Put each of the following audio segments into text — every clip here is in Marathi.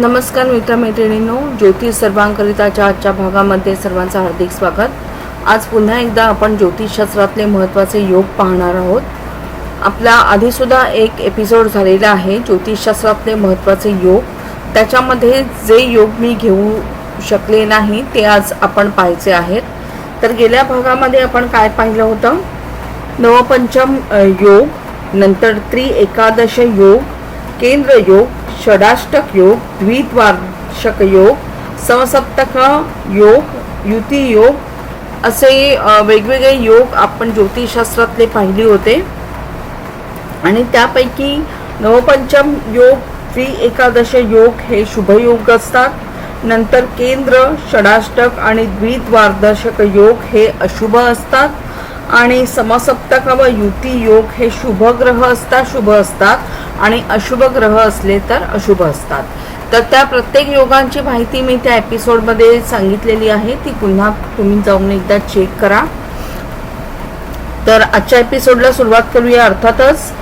नमस्कार मित्रमैत्रिणींनो ज्योतिष सर्वांकरिताच्या आजच्या भागामध्ये सर्वांचं हार्दिक स्वागत. आज पुन्हा एकदा आपण ज्योतिषशास्त्रातले महत्त्वाचे योग पाहणार आहोत. आपला आधीसुद्धा एक एपिसोड झालेला आहे ज्योतिषशास्त्रातले महत्त्वाचे योग. त्याच्यामध्ये जे योग मी घेऊ शकले नाही ते आज आपण पाहायचे आहेत. तर गेल्या भागामध्ये आपण काय पाहिलं होतं? नवपंचम योग नंतर त्रि एकादश योग केंद्र योग षडाष्टक योग द्विद्वार्षक योग समसप्तक योग युती योग असे वेगवेगळे योग आपण ज्योतिषशास्त्रातले पाहिले होते. आणि त्यापैकी नवपंचम योग त्रि एकादश योग हे शुभयोग असतात. नंतर केंद्र षडाष्टक आणि द्विद्वार्दशक योग हे अशुभ असतात. आणि समसप्तक व युती योग हे शुभ ग्रह असतात शुभ असतात. आणि अशुभ ग्रह असले तर अशुभ असतात. तर त्या प्रत्येक योगांची माहिती मी त्या एपिसोडमध्ये सांगितलेली आहे. ती पुन्हा तुम्ही जाऊन एकदा चेक करा. तर आजच्या एपिसोडला सुरुवात करूया. अर्थातच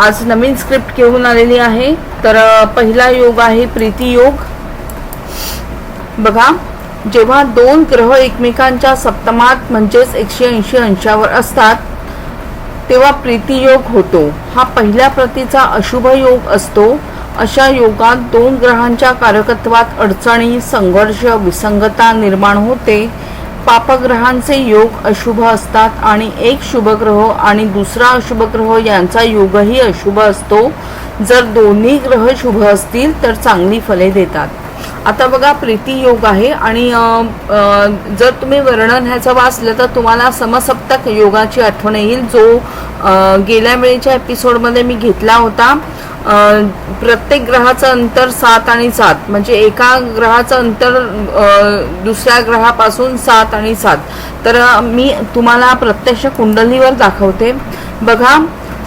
आज नवीन स्क्रिप्ट घेऊन आलेली आहे. तर पहिला योग आहे प्रीती योग. बघा. जेव्हा दोन ग्रह एकमेकांच्या सप्तमात म्हणजेच एकशे ऐंशी अंशावर असतात तेव्हा प्रीतियोग होतो. हा पहिल्या प्रतीचा अशुभ योग असतो. अशा योगात दोन ग्रहांच्या कारकत्वात अडचणी संघर्ष विसंगता निर्माण होते. पापग्रहांचे योग अशुभ असतात आणि एक शुभग्रह आणि दुसरा अशुभ ग्रह यांचा योगही अशुभ असतो. जर दोन्ही ग्रह शुभ असतील तर चांगली फले देतात. आता बघा प्रीती योग आहे आणि जर तुम्ही वर्णन ह्याचं वाचलं तर तुम्हाला समसप्तक योगाची आठवण येईल जो गेल्या वेळेच्या एपिसोडमध्ये मी घेतला होता. प्रत्येक ग्रहाचं अंतर सात आणि सात म्हणजे एका ग्रहाचं अंतर दुसऱ्या ग्रहापासून सात आणि सात. तर मी तुम्हाला प्रत्यक्ष कुंडलीवर दाखवते. बघा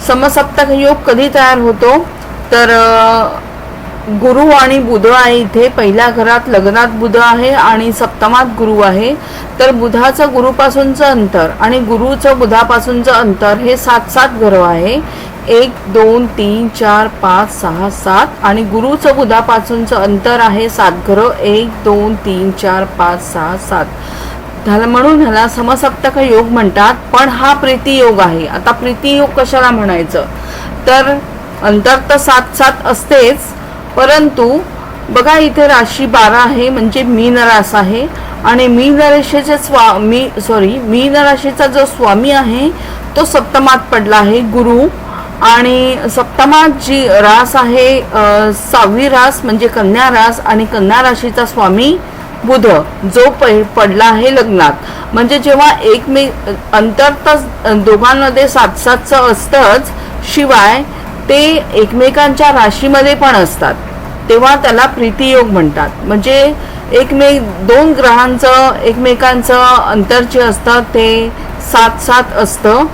समसप्तक योग कधी तयार होतो? तर गुरु आणि बुध आहे इथे. पहिल्या घरात लग्नात बुध आहे आणि सप्तमात गुरु आहे. तर बुधाचं गुरुपासूनचं अंतर आणि गुरुचं बुधापासूनचं अंतर हे सात सात ग्रह आहे. एक दोन तीन चार पाच सहा सात आणि गुरुचं बुधापासूनचं अंतर आहे सात ग्रह एक दोन तीन चार पाच सहा सात. झालं म्हणून ह्याला समसप्तक योग म्हणतात. पण हा प्रीती योग आहे. आता प्रीती योग कशाला म्हणायचं? तर अंतर तर सात सात असतेच. परंतु बघा इथे राशी बारा आहे म्हणजे मीन रास आहे. आणि मीन राशीचे स्वा मी सॉरी मीन राशीचा जो स्वामी आहे तो सप्तमात पडला आहे गुरु. आणि सप्तमात जी रास आहे सहावी रास म्हणजे कन्या रास आणि कन्या राशीचा स्वामी बुध जो प पडला आहे लग्नात. म्हणजे जेव्हा एकमे अंतर तर दोघांमध्ये सात सातचं असतंच शिवाय ते एकमेकांच्या राशीमध्ये पण असतात. तेव्हा त्याला प्रीतियोग म्हणतात. म्हणजे एकमेक दोन ग्रहांचं एकमेकांचं अंतर जे असतं ते सात सात असतं.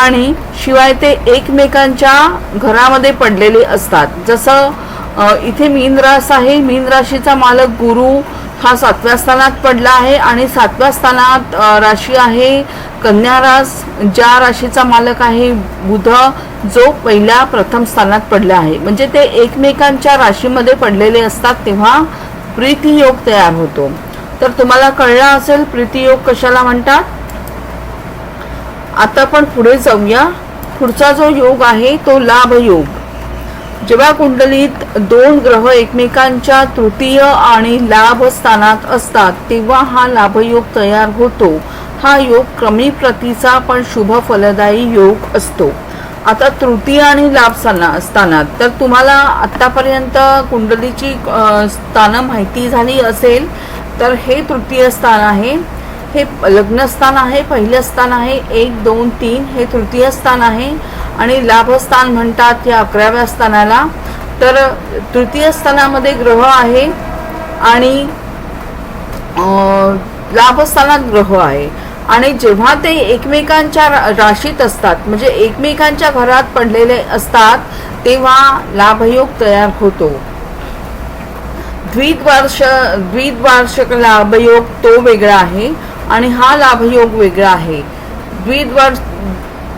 आणि शिवाय ते एकमेकांच्या घरामध्ये पडलेले असतात. जसं इथे मीन रास आहे. मीन राशीचा मालक गुरु हा सातव्या स्थानात पडला आहे. आणि सातव्या स्थानात राशी आहे कन्या रास. ज्या राशीचा मालक आहे बुध जो पहिल्या प्रथम स्थानात पडला आहे. म्हणजे ते एकमेकांच्या राशीमध्ये पडलेले असतात तेव्हा प्रीतियोग तयार होतो. तर तुम्हाला कळलं असेल प्रीतियोग कशाला म्हणतात? आता आपण पुढे जाऊया. पुढचा जो योग आहे तो लाभ योग. जेव्हा कुंडलीत दोन ग्रह एकमेकांच्या तृतीय आणि लाभ स्थानात असतात तेव्हा हा लाभयोग तयार होतो. हा योग कमी प्रतीचा पण शुभ फलदायी योग असतो. आता तृतीय आणि लाभ स्थाना स्थानात तर तुम्हाला आत्तापर्यंत कुंडलीची स्थानं माहिती झाली असेल तर हे तृतीय स्थान आहे. हे लग्नस्थान आहे पहिलं स्थान आहे एक दोन तीन हे तृतीय स्थान आहे. आणि लाभस्थान म्हणतात या अकराव्या स्थानाला. तर तृतीय स्थानामध्ये ग्रह आहे आणि लाभस्थानात ग्रह आहे. आणि जेव्हा ते एकमेकांच्या रा- राशीत असतात म्हणजे एकमेकांच्या घरात पडलेले असतात तेव्हा लाभयोग तयार होतो. द्विद्वार्ष द्विद्वार्षक लाभयोग तो वेगळा आहे आणि हा लाभयोग वेगळा आहे. द्विद्वार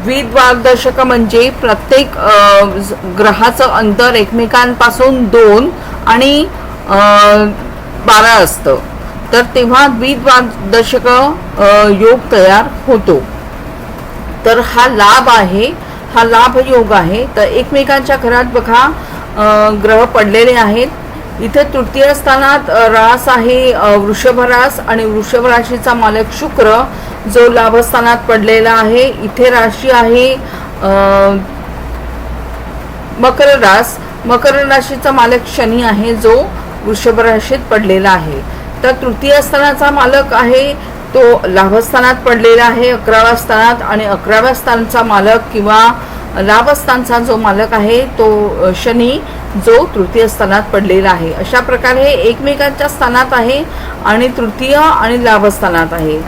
द्विद्वारदर्शक म्हणजे प्रत्येक ग्रहाचं अंतर एकमेकांपासून दोन आणि बारा असतं. तर तेव्हा द्विद्वादशक योग तयार होतो. तर हा लाभ आहे हा लाभ योग आहे. तर एकमेकांच्या घरात बघा ग्रह पडलेले आहेत. इथे तृतीय स्थानात रास आहे वृषभरास आणि वृषभ राशीचा मालक शुक्र जो लाभस्थानात पडलेला आहे. इथे राशी आहे मकर रास. मकर राशीचा मालक शनी आहे जो वृषभ राशीत पडलेला आहे. तर तृतीय स्थानाचा मालक आहे तो लाभस्थानात पडलेला आहे अकराव्या स्थानात. आणि अकराव्या स्थानाचा मालक किंवा लाभस्थानचा जो मालक आहे तो शनी जो तृतीय स्थानात पडलेला आहे. अशा प्रकारे हे एकमेकांच्या स्थानात आहे आणि तृतीय आणि लाभस्थानात आहे.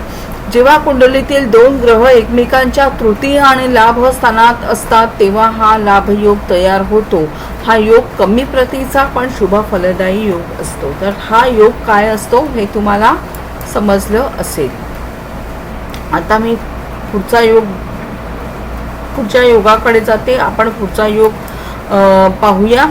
जेव्हा कुंडलीतील दोन ग्रह एकमेकांच्या तृतीय आणि लाभ स्थानात असतात तेव्हा हा लाभयोग तयार होतो. हा योग कमी प्रतीचा पण शुभ फलदायी योग असतो. तर हा योग काय असतो हे तुम्हाला समजलं असेल. आता मी पुढचा योग पुढच्या योगाकडे जाते. आपण पुढचा योग पाहूया.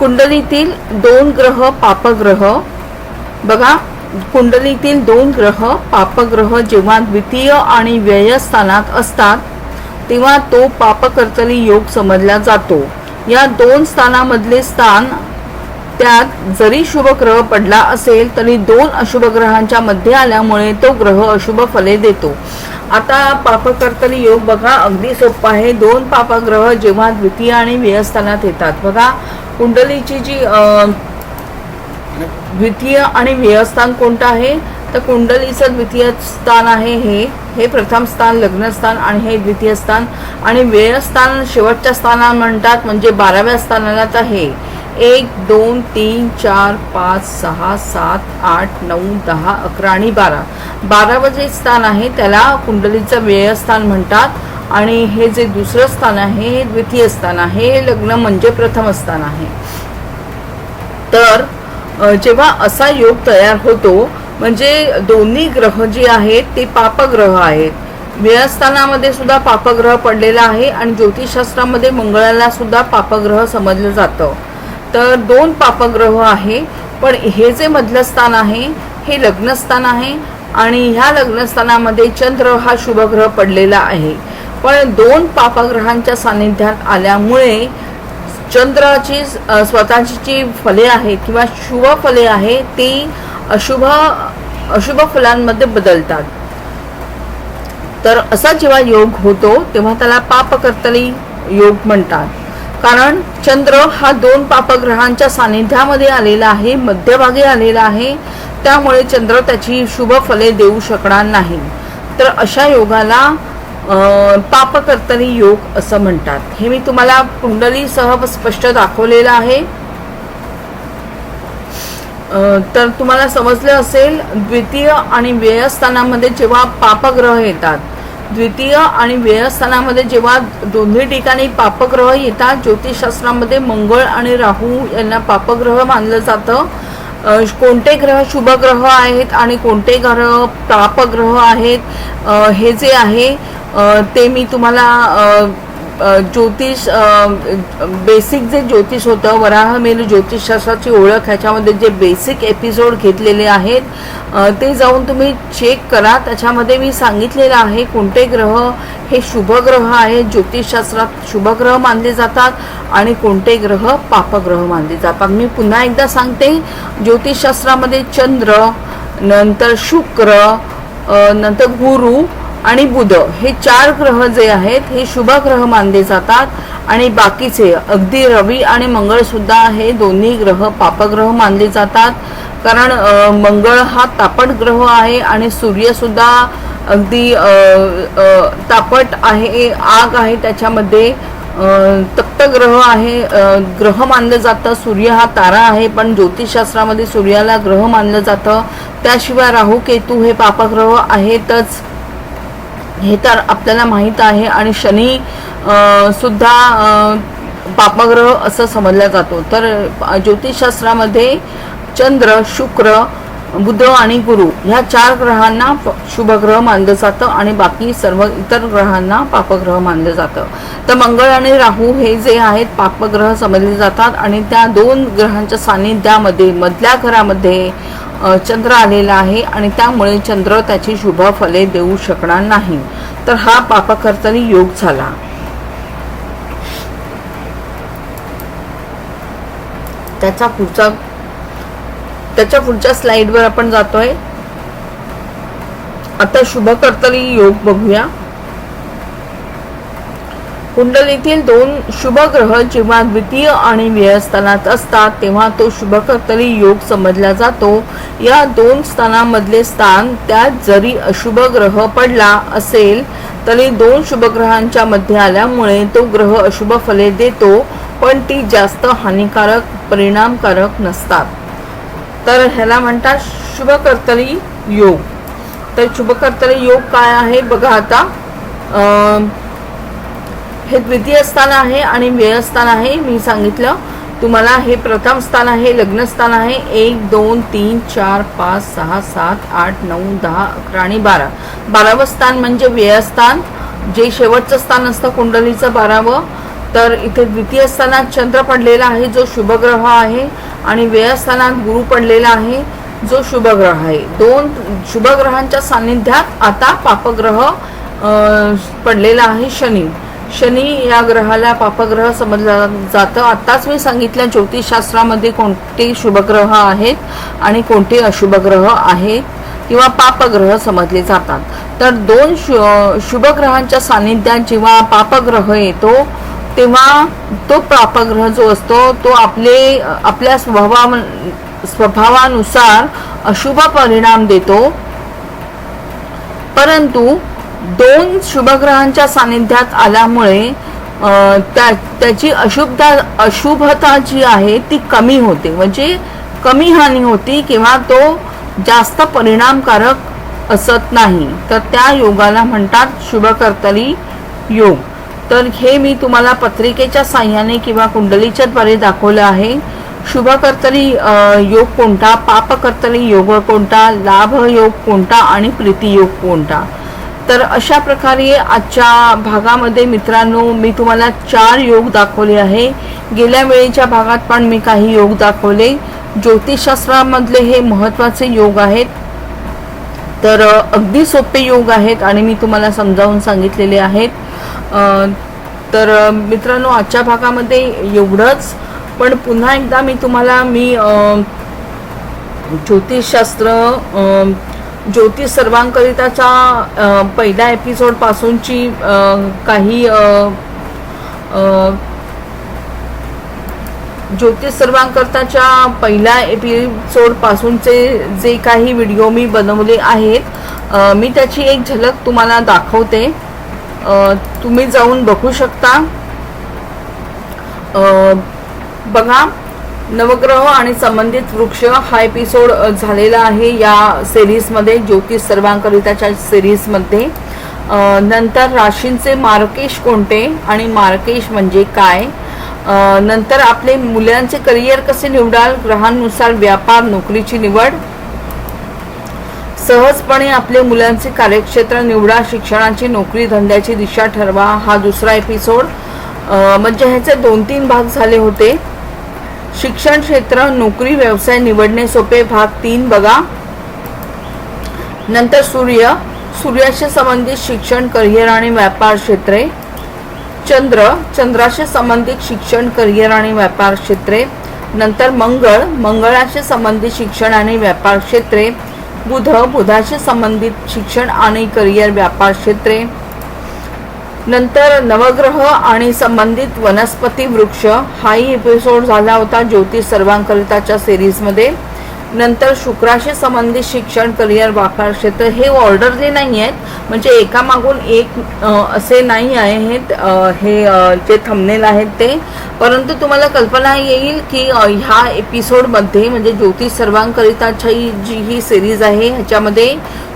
कुंडलीतील दोन ग्रह पापग्रह. बघा कुंडलीतील दोन ग्रह पापग्रह जेव्हा द्वितीय आणि व्ययस्थानात असतात तेव्हा तो पापकर्तली योग समजला जातो. या दोन स्थानामधले स्थान त्यात जरी शुभ ग्रह पडला असेल तरी दोन अशुभ ग्रहांच्या मध्ये आल्यामुळे तो ग्रह अशुभ फले देतो. आता पापकर्तली योग बघा अगदी सोपा आहे. दोन पापग्रह जेव्हा द्वितीय आणि व्ययस्थानात येतात. बघा कुंडलीची जी द्वितीय आणि व्ययस्थान कोणतं आहे? तर कुंडलीचं द्वितीय स्थान आहे हे हे प्रथम स्थान लग्नस्थान आणि हे द्वितीय स्थान. आणि व्ययस्थान शेवटच्या स्थाना म्हणतात म्हणजे बाराव्या स्थानाला तर हे. एक दोन तीन चार पाच सहा सात आठ नऊ दहा अकरा आणि बारा. बारावं जे स्थान आहे त्याला कुंडलीचं व्ययस्थान म्हणतात. आणि हे जे दुसरं स्थान आहे हे द्वितीय स्थान आहे हे लग्न म्हणजे प्रथम स्थान आहे. तर जेव्हा असा योग तयार होतो म्हणजे दोन्ही ग्रह जे आहेत ते पापग्रह आहेत. व्ययस्थानामध्ये सुद्धा पापग्रह पडलेला आहे आणि ज्योतिषशास्त्रामध्ये मंगळाला सुद्धा पापग्रह समजलं जातं. तर दोन पापग्रह आहे पण हे जे मधलं स्थान आहे हे लग्नस्थान आहे आणि ह्या लग्नस्थानामध्ये चंद्र हा शुभग्रह पडलेला आहे. पण दोन पापग्रहांच्या सानिध्यात आल्यामुळे चंद्राची स्वतःची जी फले आहेत किंवा शुभ फले आहे ती अशुभ अशुभ फलांमध्ये बदलतात. तर असा जेव्हा योग होतो तेव्हा त्याला पापकर्तली योग म्हणतात. कारण चंद्र हा दोन पापग्रहांच्या सानिध्यामध्ये आलेला आहे मध्यभागी आलेला आहे त्यामुळे चंद्र त्याची शुभ फले देऊ शकणार नाही. तर अशा योगाला पाप कर्तनी योग असं म्हणतात. हे मी तुम्हाला कुंडलीसह स्पष्ट दाखवलेलं आहे. तर तुम्हाला समजलं असेल द्वितीय आणि व्ययस्थानामध्ये जेव्हा पापग्रह येतात द्वितीय आणि व्ययस्थानामध्ये जेव्हा दोन्ही ठिकाणी पापग्रह येतात ज्योतिषशास्त्रामध्ये मंगळ आणि राहू यांना पापग्रह मानलं जातं. कोणते ग्रह शुभ ग्रह आहेत आणि कोणते ग्रह पापग्रह आहेत? हे जे आहे ते मी तुम्हाला ज्योतिष बेसिक जे ज्योतिष होतं वराहमेल ज्योतिषशास्त्राची ओळख ह्याच्यामध्ये जे बेसिक एपिसोड घेतलेले आहेत ते जाऊन तुम्ही चेक करा. त्याच्यामध्ये मी सांगितलेलं आहे कोणते ग्रह हे शुभग्रह आहेत ज्योतिषशास्त्रात शुभग्रह मानले जातात आणि कोणते ग्रह पापग्रह मानले जातात. मी पुन्हा एकदा सांगते ज्योतिषशास्त्रामध्ये चंद्र नंतर शुक्र नंतर गुरु आणि बुध हे चार ग्रह जे आहेत हे शुभ ग्रह मानले जातात. आणि बाकीचे अगदी रवी आणि मंगळ सुद्धा हे दोन्ही ग्रह पापग्रह मानले जातात. कारण मंगळ हा तापट ग्रह आहे आणि सूर्य सुद्धा अगदी तापट आहे आग आहे त्याच्यामध्ये. अ, तप्त ग्रह आहे ग्रह मानलं जातं. सूर्य हा तारा आहे पण ज्योतिषशास्त्रामध्ये सूर्याला ग्रह मानलं जातं. त्याशिवाय राहू केतू हे पापग्रह आहेतच. हे तर आपल्याला माहीत आहे आणि शनी सुद्धा पापग्रह असं समजला जातो. तर ज्योतिषशास्त्रामध्ये चंद्र शुक्र बुध आणि गुरु ह्या चार ग्रहांना शुभग्रह मानलं जातं आणि बाकी सर्व इतर ग्रहांना पापग्रह मानलं जातं. तर मंगळ आणि राहू हे जे आहेत पापग्रह समजले जातात आणि त्या दोन ग्रहांच्या सान्निध्यामध्ये मधल्या घरामध्ये चंद्र आलेला आहे आणि त्यामुळे चंद्र त्याची शुभ फले देऊ शकणार नाही. तर हा पापकर्तनी योग झाला. त्याचा पुढचा त्याच्या पुढच्या स्लाइडवर आपण जातोय. आता शुभकर्तरी योग बघूया. कुंडलीतील दोन शुभ ग्रह जेव्हा द्वितीय आणि व्ययस्थानात असतात तेव्हा तो शुभकर्तरी योग समजला जातो. या दोन स्थानामधले स्थान त्यात जरी अशुभ ग्रह पडला असेल तरी दोन शुभग्रहांच्या मध्ये आल्यामुळे तो ग्रह अशुभ फले देतो पण ती जास्त हानिकारक परिणामकारक नसतात. तर ह्याला म्हणतात शुभकर्तरी योग. तर शुभकर्तरी योग काय आहे? बघा आता अं, हे द्वितीय स्थान आहे आणि व्ययस्थान आहे. मी सांगितलं तुम्हाला हे प्रथम स्थान आहे लग्नस्थान आहे. एक दोन तीन चार पाच सहा सात आठ नऊ दहा अकरा आणि बारा. बारावं स्थान म्हणजे व्ययस्थान जे शेवटचं स्थान असतं कुंडलीचं बारावं. तर इथे द्वितीय स्थानात चंद्र पडलेला आहे जो शुभग्रह आहे. आणि व्ययस्थानात गुरु पडलेला आहे जो शुभग्रह आहे. दोन शुभग्रहांच्या सान्निध्यात आता पापग्रह पडलेला आहे शनी. शनी या ग्रहाला पापग्रह समजलं जातं. आत्ताच मी सांगितलं ज्योतिषशास्त्रामध्ये कोणते शुभग्रह आहेत आणि कोणते अशुभग्रह आहेत किंवा पापग्रह समजले जातात. तर दोन शु शुभग्रहांच्या सान्निध्यात जेव्हा पापग्रह येतो तेव्हा तो पापग्रह जो असतो तो आपले आपल्या स्वभावा स्वभावानुसार अशुभ परिणाम देतो. परंतु दोन शुभग्रहांच्या सानिध्यात आल्यामुळे त्या त्याची अशुभता अशुभता जी आहे ती कमी होते. म्हणजे कमी हानी होती किंवा तो जास्त परिणामकारक असत नाही. तर त्या योगाला म्हणतात शुभकर्तरी योग. तर हे मी तुम्हाला पत्रिकेच्या साह्याने किंवा कुंडलीच्या द्वारे दाखवलं आहे. शुभकर्तरी योग कोणता? पापकर्तरी योग कोणता? लाभ योग कोणता? आणि प्रीती योग कोणता? तर अशा प्रकारे आजच्या भागामध्ये मित्रांनो मी तुम्हाला चार योग दाखवले आहे. गेल्या वेळेच्या भागात पण मी काही योग दाखवले. ज्योतिषशास्त्रामधले हे महत्त्वाचे योग आहेत. तर अगदी सोपे योग आहेत आणि मी तुम्हाला समजावून सांगितलेले आहेत. तर मित्रांनो आजच्या भागामध्ये एवढंच. पण पुन्हा एकदा मी तुम्हाला मी ज्योतिषशास्त्र ज्योतिष सर्वांकरिताच्या पहिल्या एपिसोडपासूनची काही ज्योतिष सर्वांकरताच्या पहिल्या एपिसोडपासूनचे जे काही व्हिडिओ मी बनवले आहेत मी त्याची एक झलक तुम्हाला दाखवते. तुम्ही जाऊन बघू शकता. बघा नवग्रह आणि संबंधित वृक्ष हा एपिसोड झालेला आहे या सिरीजमध्ये ज्योतिष सर्वांकरिताच्या सिरीजमध्ये नंतर राशींचे मार्केश कोणते आणि मार्केश म्हणजे काय? नंतर आपले मुलांचे करिअर कसे निवडाल? ग्रहांनुसार व्यापार नोकरीची निवड. सहजपणे आपले मुलांचे कार्यक्षेत्र निवडा शिक्षणाची नोकरी धंद्याची दिशा ठरवा. हा दुसरा एपिसोड म्हणजे ह्याचे दोन तीन भाग झाले होते. शिक्षण क्षेत्र नोकरी व्यवसाय निवडणे सोपे. भाग तीन बघा. नंतर सूर्य. सूर्याशी संबंधित शिक्षण करिअर आणि व्यापार क्षेत्रे. चंद्र. चंद्राशी संबंधित शिक्षण करिअर आणि व्यापार क्षेत्रे. नंतर मंगळ. मंगळाशी संबंधित शिक्षण आणि व्यापार क्षेत्रे. बुध. बुधाशी संबंधित शिक्षण आणि करिअर व्यापार क्षेत्रे. नंतर नवग्रह आणि संबंधित वनस्पती वृक्ष हाही एपिसोड झाला होता ज्योतिष सर्वांकरिताच्या सिरीजमध्ये नंतर शुक्राशी संबंधित शिक्षण करिअर व्यापार क्षेत्र हे ऑर्डरले नाही आहेत म्हणजे एकामागून एक असे नाही आहेत हे जे थंबनेल आहेत ते. परंतु तुम्हाला कल्पना येईल की ह्या एपिसोडमध्ये म्हणजे ज्योतिष सर्वांकरिताची जी ही सिरीज आहे ह्याच्यामध्ये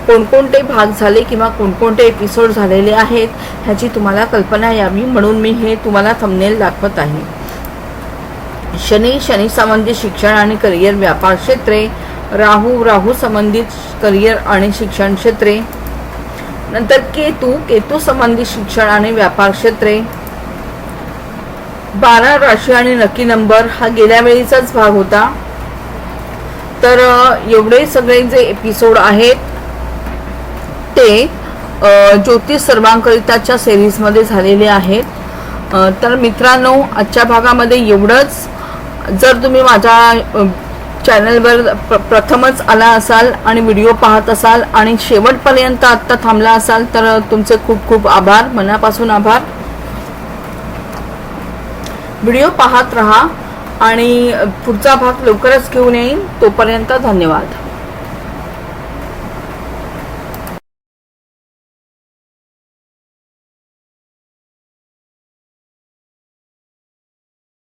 कोणकोणते भाग झाले किंवा कोणकोणते एपिसोड झालेले आहेत ह्याची तुम्हाला कल्पना यावी म्हणून मी हे तुम्हाला थंबनेल दाखवत आहे. शनी शनी संबंधित शिक्षण आणि करिअर व्यापार क्षेत्रे राहू राहू संबंधित करिअर आणि शिक्षण क्षेत्रे. नंतर केतू केतू संबंधित शिक्षण आणि व्यापार क्षेत्रे. बारा राशी आणि नक्की नंबर हा गेल्या वेळीचाच भाग होता. तर एवढे सगळे जे एपिसोड आहेत ते ज्योतिष सर्वांकरिताच्या सिरीजमध्ये झालेले आहेत. तर मित्रांनो आजच्या भागामध्ये एवढंच. जर तुम्ही माझ्या चॅनलवर प्र प्रथमच आला असाल आणि व्हिडिओ पाहत असाल आणि शेवटपर्यंत आत्ता थांबला असाल तर तुमचे खूप खूप आभार. मनापासून आभार. व्हिडिओ पाहत राहा आणि पुढचा भाग लवकरच घेऊन येईन. तोपर्यंत धन्यवाद.